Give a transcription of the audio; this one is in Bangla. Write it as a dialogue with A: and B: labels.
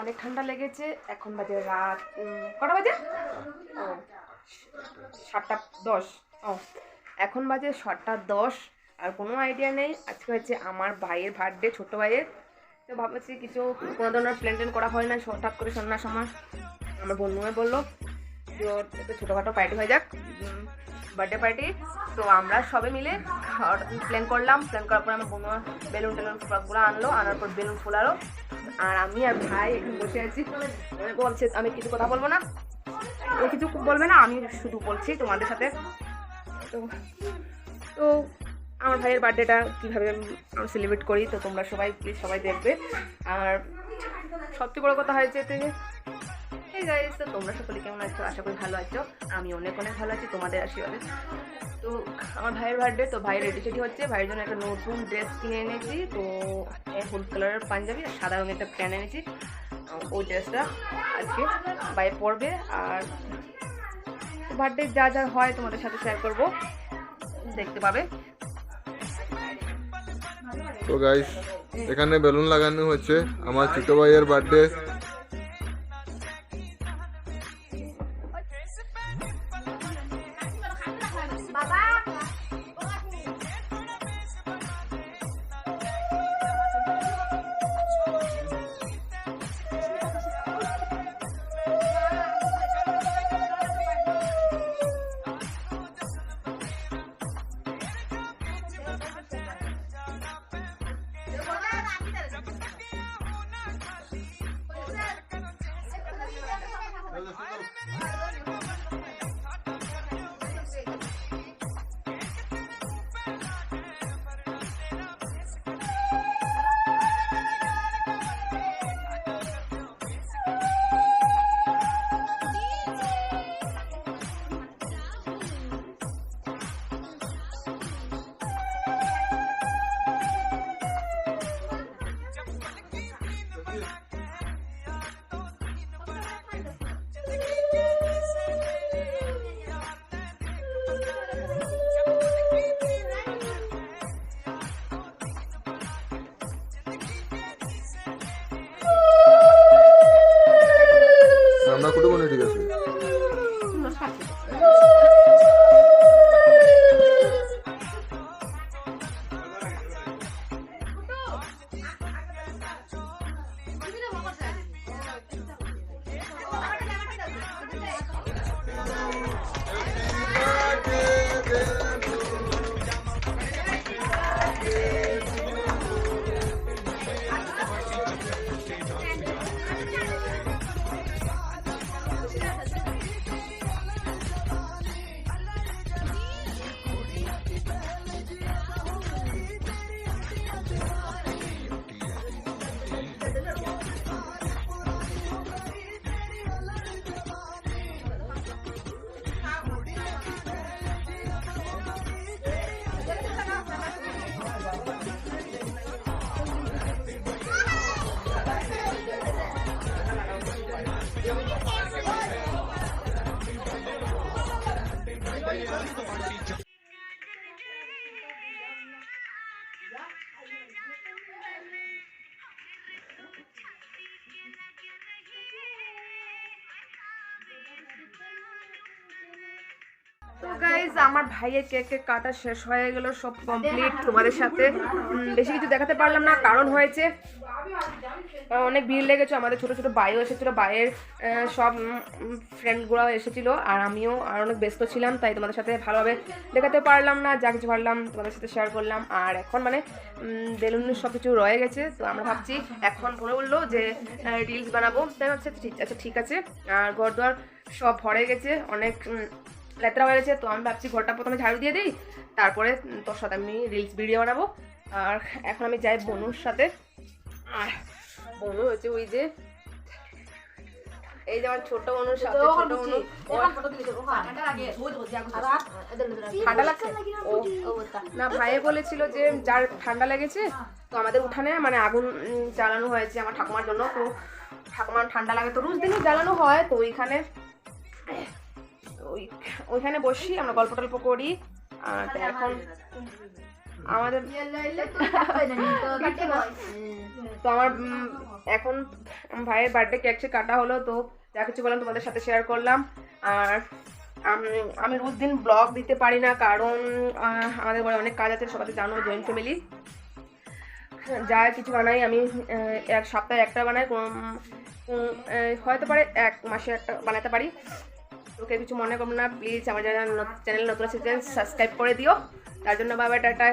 A: অনেক ঠান্ডা লেগেছে, এখন বাজে রাত কটা বাজে? ও, সাতটা দশ, ও, এখন বাজে সাতটা দশ, আর কোনো আইডিয়া নেই। আজকে হচ্ছে আমার ভাইয়ের বার্থডে ছোটো ভাইয়ের। তো ভাবছি কিছু কোনো ধরনের প্ল্যান করা হয় না, হঠাৎ করে সন্ধ্যার সময় আমার বন্ধুয়ে বলল ওর একটু ছোটোখাটো পার্টি হয়ে যাক। বার্থডে পার্টি তো আমরা সবে মিলে প্ল্যান করলাম। প্ল্যান করার পর আমার বন্ধু বেলুন টেলুন সবগুলো আনলো, আনার পর বেলুন ফুলালো। আর আমি আর ভাই এখানে বসে আছি। বলছে, আমি কিছু কথা বলব না। ও কিছু বলবে না, আমি শুধু বলছি তোমাদের সাথে। তো তো আমার ভাইয়ের বার্থডেটা কীভাবে আমরা সেলিব্রেট করি, তো তোমরা সবাই প্লিজ সবাই দেখবে। আর সবচেয়ে বড় কথা হয়েছে যে গাইস তোমরা সকলে কেমন আছো? আশা করি ভালো আছো। আমি অনেক অনেক ভালো আছি, তোমাদের আশীর্বাদে। তো আমার ভাইয়ের বার্থডে তো ভাইয়ের রেডি সেডি হচ্ছে, ভাইয়ের জন্য একটা নতুন ড্রেস কিনে এনেছি। তো হলুদ কালারের পাঞ্জাবি আর সাদা রঙের একটা প্যান্ট এনেছি। ওই ড্রেসটা আজকে ভাই পরবে। আর বার্থডে যা যা হয় তোমাদের সাথে শেয়ার করব। দেখতে পাবে।
B: তো গাইস এখানে বেলুন লাগানো হচ্ছে। আমার ছোট ভাইয়ের বার্থডে আমরা কুটু কোনে ঠিক আছে
A: গাইজ আমার ভাইয়ের কেক কেক কাটা শেষ হয়ে গেল, সব কমপ্লিট তোমাদের সাথে। বেশি কিছু দেখাতে পারলাম না, কারণ হয়েছে অনেক ভিড় লেগেছে, আমাদের ছোট ছোট ভাইও এসেছিল ভাইয়ের সব ফ্রেন্ডগুলো এসেছিল, আর আমিও, আর অনেক ব্যস্ত ছিলাম, তাই তোমাদের সাথে ভালোভাবে দেখাতে পারলাম না, যা কিছু পারলাম তোমাদের সাথে শেয়ার করলাম, আর এখন মানে বেলুন সব কিছু রয়ে গেছে, তো আমরা ভাবছি এখন বলে বলল যে রিলস বানাবো, তাই ভাবছি ঠিক আচ্ছা ঠিক আছে, আর ঘর দুয়ার সব ভরে গেছে, অনেক লেতরা হয়ে গেছে তো আমি ভাবছি ঘরটা প্রথমে ঝাড়ু দিয়ে দিই তারপরে তোর সাথে আমি রিলস ভিডিও বানাবো। আর এখন আমি যাই বনুর সাথে। আর বনু হচ্ছে ওই যে এই যে আমার ছোট বনুর সাথে ছোট বনু। ঠান্ডা লাগছে? ও না ভাইয়ে বলেছিল যে যার ঠান্ডা লেগেছে তো আমাদের উঠানে মানে আগুন জ্বালানো হয়েছে আমার ঠাকুমার জন্য তো ঠাকুমার ঠান্ডা লাগে তো রোজ দিনই জ্বালানো হয় তো ওইখানে ওই ওইখানে বসি আমরা গল্প টল্প করি আর এখন আমাদের তো আমার এখন ভাইয়ের বার্থডে কেক সে কাটা হলো তো যা কিছু বললাম তোমাদের সাথে শেয়ার করলাম। আর আমি রোজ দিন ব্লগ দিতে পারি না কারণ আমাদের ঘরে অনেক কাজ আছে সবাই জানো জয়েন্ট ফ্যামিলি যা কিছু বানাই আমি এক সপ্তাহে একটা বানাই হয়তো পারে এক মাসে একটা বানাতে পারি। তোকে কিছু মনে করব না প্লিজ আমার চ্যানেল, নতুন আছে সাবস্ক্রাইব করে দিও। তার জন্য বাবা টাটা।